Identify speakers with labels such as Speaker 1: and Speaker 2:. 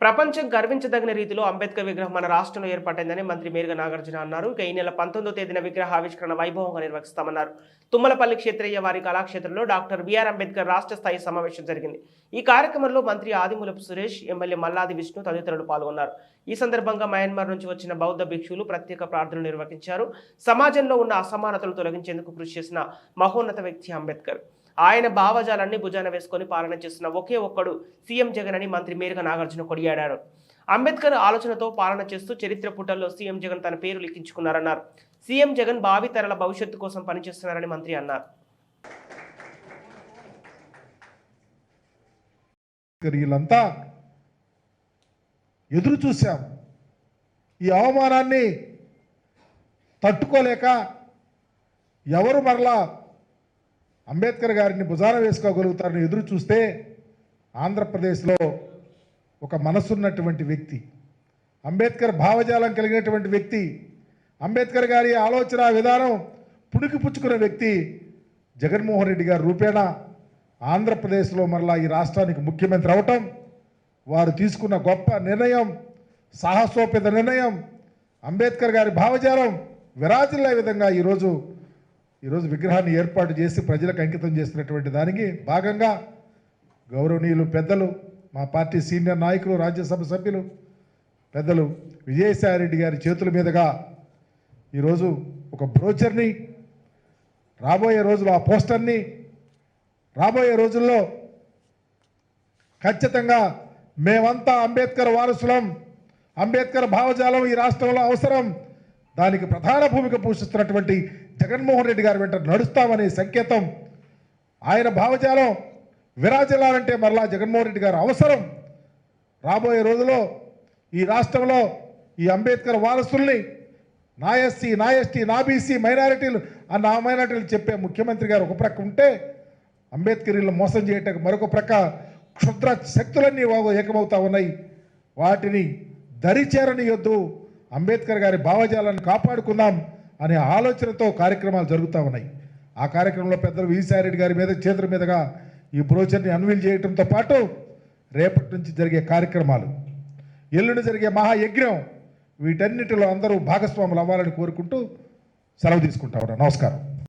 Speaker 1: ప్రపంచం గర్వించదగిన రీతిలో అంబేద్కర్ విగ్రహం మన రాష్ట్రంలో ఏర్పాటైందని మంత్రి మేరుగ నాగార్జున అన్నారు. ఇక ఈ నెల పంతొమ్మిదో తేదీన విగ్రహ ఆవిష్కరణ వైభవంగా నిర్వహిస్తామన్నారు. తుమ్మలపల్లి క్షేత్రయ్య వారి కళాక్షేత్రంలో డాక్టర్ బిఆర్ అంబేద్కర్ రాష్ట్ర స్థాయి సమావేశం జరిగింది. ఈ కార్యక్రమంలో మంత్రి ఆదిమూలపు సురేష్ ఎమ్మెల్యే మల్లాది విష్ణు తదితరులు పాల్గొన్నారు. ఈ సందర్భంగా మయన్మార్ నుంచి వచ్చిన బౌద్ధ భిక్షువులు ప్రత్యేక ప్రార్థనలు నిర్వహించారు. సమాజంలో ఉన్న అసమానతలు తొలగించేందుకు కృషి చేసిన మహోన్నత వ్యక్తి అంబేద్కర్. ఆయన భావజాలాన్ని భుజాన వేసుకొని పాలన చేస్తున్న ఒకే ఒక్కడు సీఎం జగన్ అని మంత్రి మేరుగా నాగార్జున కొడియాడారు అంబేద్కర్ ఆలోచనతో పాలన చేస్తూ చరిత్ర పుటల్లో సీఎం జగన్ తన పేరు లిఖించుకున్నారన్నారు. సీఎం జగన్ భావితరాల భవిష్యత్తు కోసం పనిచేస్తున్నారని మంత్రి అన్నారు.
Speaker 2: వీళ్ళంతా ఎదురు చూశాం. ఈ అవమానాన్ని తట్టుకోలేక ఎవరు మరలా అంబేద్కర్ గారిని భుజాన వేసుకోగలుగుతారని ఎదురు చూస్తే ఆంధ్రప్రదేశ్లో ఒక మనసున్నటువంటి వ్యక్తి అంబేద్కర్ భావజాలం కలిగినటువంటి వ్యక్తి అంబేద్కర్ గారి ఆలోచన విధానం పుణికి పుచ్చుకున్న వ్యక్తి జగన్మోహన్ రెడ్డి గారు రూపేణా ఆంధ్రప్రదేశ్లో మరలా ఈ రాష్ట్రానికి ముఖ్యమంత్రి అవటం వారు తీసుకున్న గొప్ప నిర్ణయం సాహసోపేత నిర్ణయం అంబేద్కర్ గారి భావజాలం విరాజిల్లే విధంగా ఈరోజు ఈరోజు విగ్రహాన్ని ఏర్పాటు చేసి ప్రజలకు అంకితం చేసినటువంటి దానికి భాగంగా గౌరవనీయులు పెద్దలు మా పార్టీ సీనియర్ నాయకులు రాజ్యసభ సభ్యులు పెద్దలు విజయసాయిరెడ్డి గారి చేతుల మీదుగా ఈరోజు ఒక బ్రోచర్ని రాబోయే రోజులు ఆ పోస్టర్ని రాబోయే రోజుల్లో ఖచ్చితంగా మేమంతా అంబేద్కర్ వారసులం అంబేద్కర్ భావజాలం ఈ రాష్ట్రంలో అవసరం. దానికి ప్రధాన భూమిక పోషిస్తున్నటువంటి జగన్మోహన్ రెడ్డి గారి వెంట నడుస్తామనే సంకేతం. ఆయన భావజాలం విరాజిల్లాలంటే మరలా జగన్మోహన్ రెడ్డి గారు అవసరం. రాబోయే రోజుల్లో ఈ రాష్ట్రంలో ఈ అంబేద్కర్ వారసుల్ని నా ఎస్సీ నా ఎస్టీ నా బీసీ మైనారిటీలు ఆ నా మైనారిటీలు చెప్పే ముఖ్యమంత్రి గారు ఒక ప్రక్క ఉంటే అంబేద్కర్లు మోసం చేయటం మరొక ప్రక్క క్షుద్ర శక్తులన్నీ వాగు ఏకమవుతా ఉన్నాయి. వాటిని దరి చేరనియొద్దు అంబేద్కర్ గారి భావజాలాన్ని కాపాడుకుందాం. అనే ఆలోచనతో కార్యక్రమాలు జరుగుతూ ఉన్నాయి. ఆ కార్యక్రమంలో పెద్దలు విజయసాయిరెడ్డి గారి మీద చేతుల మీదుగా ఈ బ్రోచర్ని అన్వీల్ చేయడంతో పాటు రేపటి నుంచి జరిగే కార్యక్రమాలు. ఎల్లుండి జరిగే మహాయజ్ఞం వీటన్నిటిలో అందరూ భాగస్వాములు అవ్వాలని కోరుకుంటూ సెలవు తీసుకుంటా ఉన్నా. నమస్కారం.